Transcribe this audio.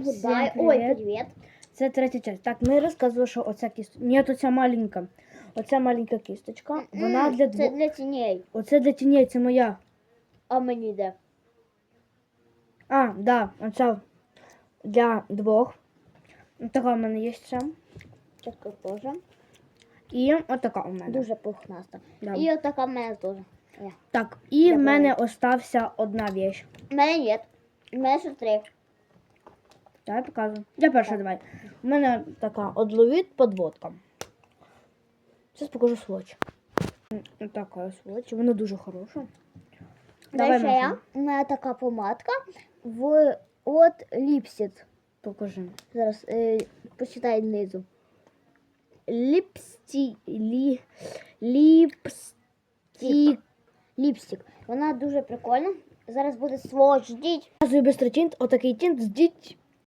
Всем Всем. Ой, привет. привет. Це третя часть. Так, ми розказували, що оця кісточка. Ні, оця маленька. Оця маленька кісточка. Вона для Це двох. для тіней. Оце для тіней, це моя. А мені де? А, да, оця для двох. Така в мене є ще. Така теж. І отака у мене. Дуже пухнаста. Да. І отака в мене теж. Є. Так, і в мене остався одна вещь. У мене ні. У мене ще три. Давай показую. Я перша давай. У мене така одловіт подводка. Зараз покажу сводч. Така сводч. Вона дуже хороша. Давай ще я. У мене така помадка в от ліпсіт. покажи. Зараз е, почитай знизу. Ліпсті... Лі... Ліпстік. Ліпстік. Вона дуже прикольна. Зараз буде сводч діть. Показую бистро тінт, отакий тінт з діть